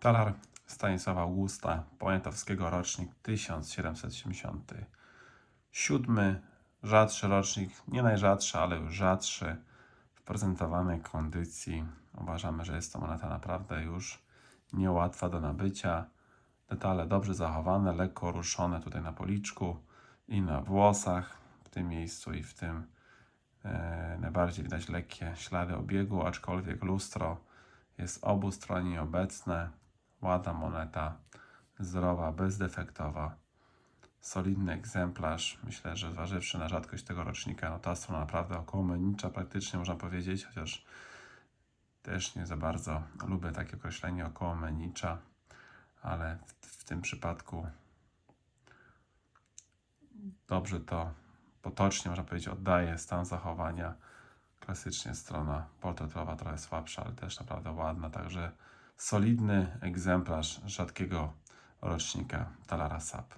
Talar Stanisława Augusta Poniatowskiego, rocznik 1777. Rzadszy rocznik, nie najrzadszy, ale już rzadszy w prezentowanej kondycji. Uważamy, że jest to moneta naprawdę już niełatwa do nabycia. Detale dobrze zachowane, lekko ruszone tutaj na policzku i na włosach, w tym miejscu i w tym e, najbardziej widać lekkie ślady obiegu, aczkolwiek lustro jest obu stron nieobecne. Ładna moneta, zdrowa, bezdefektowa, solidny egzemplarz. Myślę, że zważywszy na rzadkość tego rocznika, no ta strona naprawdę około menicza praktycznie można powiedzieć, chociaż też nie za bardzo lubię takie określenie około menicza, ale w, w tym przypadku dobrze to potocznie, można powiedzieć, oddaje stan zachowania. Klasycznie strona portretowa trochę słabsza, ale też naprawdę ładna, także solidny egzemplarz rzadkiego rocznika Talara Sap.